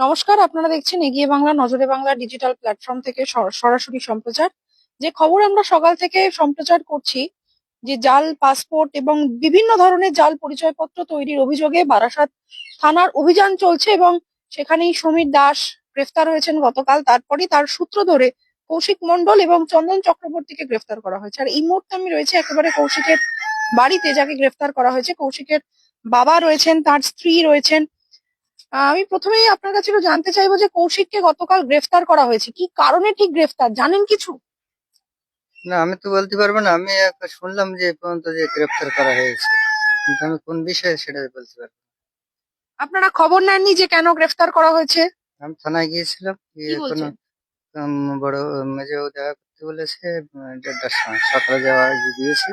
নমস্কার, আপনারা দেখছেন এগিয়ে বাংলা, নজরে বাংলা ডিজিটাল প্ল্যাটফর্ম থেকে সর- সরাসরি সম্প্রচার। যে খবর আমরা সকাল থেকে সম্প্রচার করছি, যে জাল পাসপোর্ট এবং বিভিন্ন ধরনের জাল পরিচয়পত্র তৈরির অভিযোগে বারাসাত থানার অভিযান চলছে এবং সেখানেই সমীর দাস গ্রেফতার হয়েছেন গতকাল। তারপরই তার সূত্র ধরে কৌশিক মণ্ডল এবং চন্দন চক্রবর্তীকে গ্রেফতার করা হয়েছে। আর এই মুহূর্তে আমি রয়েছে একেবারে কৌশিকের বাড়িতে যাকে গ্রেফতার করা হয়েছে। কৌশিকের বাবা রয়েছেন, তার স্ত্রী রয়েছেন। আমি প্রথমেই আপনার কাছে একটু জানতে চাইব যে কৌশিককে গতকাল গ্রেফতার করা হয়েছে। কি কারণে ঠিক গ্রেফতার? জানেন কিছু? না আমি তো বলতে পারব না। আমি একটা শুনলাম যে পর্যন্ত যে গ্রেফতার করা হয়েছে। কিন্তু আমি কোন বিষয়ে সেটা বলতে পারব আপনারা খবর নেননি যে কেন গ্রেফতার করা হয়েছে? আমি থানায় গিয়েছিলাম গিয়ে কোনো বড় মেজেও দেখা করতে বলেছে দেড়টার সময় সকালে যাওয়া গিয়েছি।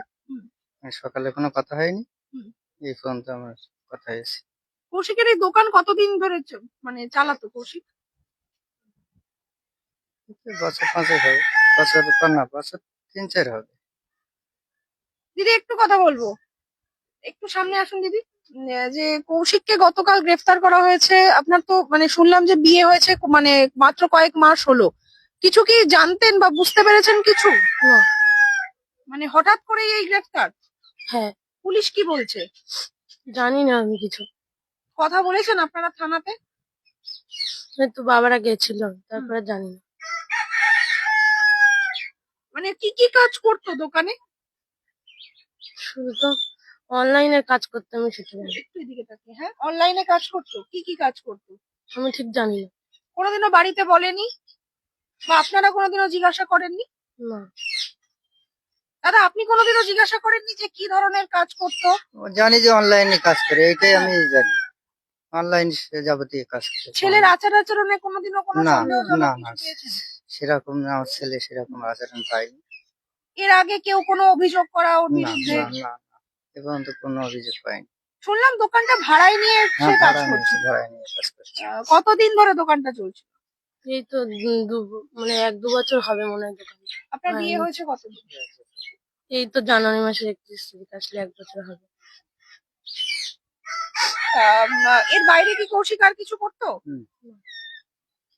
সকালে কোনো কথা হয়নি। এই পর্যন্ত আমার কথা হয়েছে। কৌশিকের এই দোকান কতদিন ধরে মানে চালাতো কৌশিক? বছর পাঁচেক হবে। বছর না বছর তিন চার হবে। দিদি একটু কথা বলব। একটু সামনে আসুন দিদি। যে কৌশিককে গতকাল গ্রেফতার করা হয়েছে আপনার তো মানে শুনলাম যে বিয়ে হয়েছে মানে মাত্র কয়েক মাস হলো। কিছু কি জানতেন বা বুঝতে পেরেছেন কিছু? মানে হঠাৎ করে এই গ্রেফতার? হ্যাঁ। পুলিশ কি বলছে? জানি না আমি কিছু। কথা বলেছেন আপনারা থানাতে? তো বাবারা গেছিল তারপরে জানি না। মানে কি কি কাজ করতো দোকানে? শুধু তো অনলাইনে কাজ করতে আমি সেটা জানি একটু এদিকে তাকিয়ে হ্যাঁ? অনলাইনে কাজ করতো? কি কি কাজ করতো? আমি ঠিক জানি না। কোনোদিনও বাড়িতে বলেনি? বা আপনারা কোনোদিনও জিজ্ঞাসা করেননি? না। দাদা আপনি কোনোদিনও জিজ্ঞাসা করেননি যে কি ধরনের কাজ করতো? ও জানি যে অনলাইনে কাজ করে এটাই আমি জানি। অনলাইন যাবতীয় কাজ ছেলের আচার আচরণে কোনোদিনও কোনো না, না, না। সেরকম না, আমার ছেলে সেরকম আচরণ পাইনি এর আগে কেউ কোনো অভিযোগ করা ওর বিরুদ্ধে? না না না। এ পর্যন্ত কোনো অভিযোগ পাইনি শুনলাম দোকানটা ভাড়ায় নিয়ে সে হ্যাঁ কাজ করছে। নিয়ে কাজ করছে। কতদিন ধরে দোকানটা চলছে? এই তো মানে এক দু বছর হবে মনে হয় দোকানে। আপনার হ্যাঁ। বিয়ে হয়েছে কতদিন? এই তো জানুয়ারি মাসের একত্রিশ তারিখ আসলে এক বছর হবে। এর বাইরে কি কৌশিক আর কিছু করতো?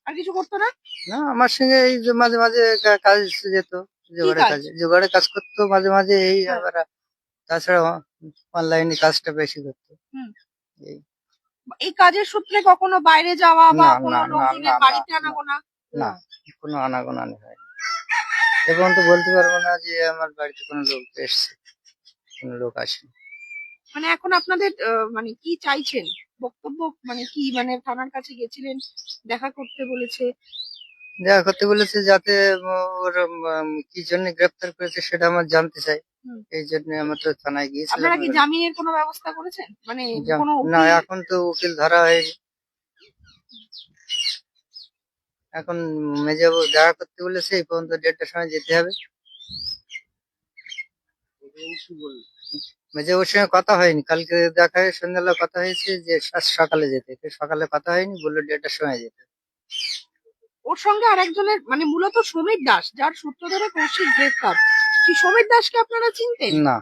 আর কিছু করতো না? না আমার সঙ্গে এই যে মাঝে মাঝে কাজ যেত জোগাড়ে কাজ? কাজ জোগাড়ে কাজ করতো মাঝে মাঝে এই হ্যাঁ। আবার তাছাড়া অনলাইনে কাজটা বেশি করতো। এই। কাজের সূত্রে কখনো বাইরে যাওয়া বা না, কোনো লোকজনের বাড়িতে না, আনাগোনা? না কোনো আনাগোনানি হয়নি। এ পর্যন্ত বলতে পারব না যে আমার বাড়িতে কোনো লোক এসছে কোনো লোক আসেনি। মানে এখন আপনাদের মানে কি চাইছেন? বক্তব্য মানে কি মানে থানার কাছে গেছিলেন দেখা করতে বলেছে? দেখা করতে বলেছে যাতে ওর কি জন্য গ্রেপ্তার করেছে সেটা আমার জানতে চাই। এই জন্য আমরা তো থানায় গিয়েছিলাম। আপনারা কি জামিনের কোনো ব্যবস্থা করেছেন? মানে কোনো না এখন তো উকিল ধরা হয়নি। এখন মেজাবু দেখা করতে বলেছে এই পর্যন্ত দেড়টার সময় যেতে হবে। মেজাবুর সঙ্গে কথা হয়নি। কালকে দেখা হয়ে সন্ধ্যাবেলা কথা হয়েছে যে সকালে যেতে। সকালে কথা হয়নি বলল দেড়টার সময় যেতে। ওর সঙ্গে আর একজনের মানে মূলত সমীর দাস যার সূত্র ধরে কৌশিক গ্রেফতার। সেই সমীর দাসকে আপনারা চিনতেন? না।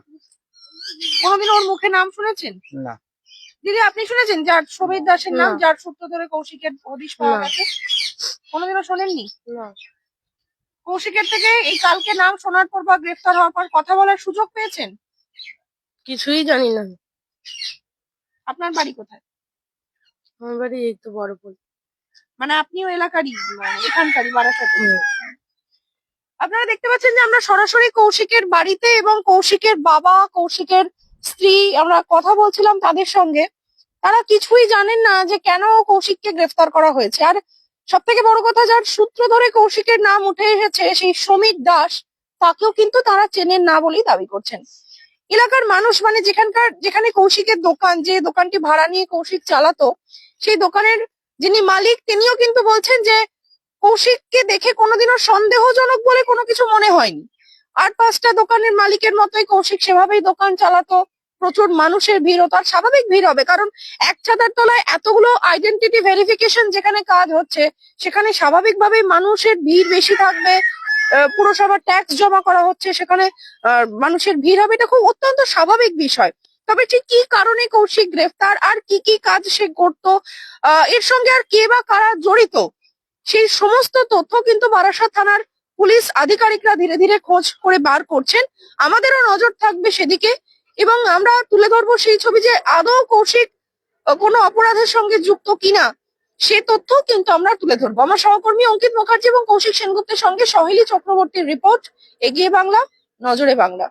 কোনোদিন ওর মুখে নাম শুনেছেন? না। দিদি আপনি শুনেছেন যার সমীর দাসের নাম যার সূত্র ধরে কৌশিকের হদিশ পাওয়া। গেছে? কোনোদিনও শোনেননি? না। কৌশিকের থেকে এই কালকে নাম শোনার পর বা গ্রেফতার হওয়ার পর কথা বলার সুযোগ পেয়েছেন? কিছুই জানি না। আপনার বাড়ি কোথায়? আমার বাড়ি এই তো বড় পোল মানে আপনিও এলাকারই মানে এখানকারই বারাসাতে। আপনারা দেখতে পাচ্ছেন যে আমরা সরাসরি কৌশিকের বাড়িতে এবং কৌশিকের বাবা কৌশিকের স্ত্রী আমরা কথা বলছিলাম তাদের সঙ্গে। তারা কিছুই জানেন না যে কেন কৌশিককে গ্রেফতার করা হয়েছে। আর সব থেকে বড় কথা, যার সূত্র ধরে কৌশিকের নাম উঠে এসেছে সেই সমীর দাস। তাকেও কিন্তু তারা চেনেন না বলেই দাবি করছেন। এলাকার মানুষ মানে যেখানকার, যেখানে কৌশিকের দোকান, যে দোকানটি ভাড়া নিয়ে কৌশিক চালাতো, সেই দোকানের যিনি মালিক, তিনিও কিন্তু বলছেন যে, কৌশিককে দেখে কোনোদিনও সন্দেহজনক বলে কোনো কিছু মনে হয়নি। আর পাঁচটা দোকানের মালিকের মতোই কৌশিক সেভাবেই দোকান চালাতো। প্রচুর মানুষের ভিড় তার স্বাভাবিক ভিড় হবে। কারণ এক ছাতার তলায় এতগুলো আইডেন্টিটি ভেরিফিকেশন যেখানে কাজ হচ্ছে, সেখানে স্বাভাবিকভাবেই মানুষের ভিড় বেশি থাকবে। পুরসভার ট্যাক্স জমা করা হচ্ছে, সেখানে মানুষের ভিড় হবে। এটা খুব অত্যন্ত স্বাভাবিক বিষয়। তবে ঠিক কি কারণে কৌশিক গ্রেফতার? আর কি কি কাজ সে করত? এর সঙ্গে আর কে বা কারা জড়িত? সেই সমস্ত তথ্য কিন্তু বারাসাত থানার পুলিশ আধিকারিকরা ধীরে ধীরে খোঁজ করে বার করছেন। আমাদেরও নজর থাকবে সেদিকে। এবং আমরা তুলে ধরবো সেই ছবি যে আদৌ কৌশিক কোন অপরাধের সঙ্গে যুক্ত কিনা, সে তথ্য কিন্তু আমরা তুলে ধরবো। আমার সহকর্মী অঙ্কিত মুখার্জি এবং কৌশিক সেনগুপ্তের সঙ্গে সহেলি চক্রবর্তীর রিপোর্ট, এগিয়ে বাংলা, নজরে বাংলা।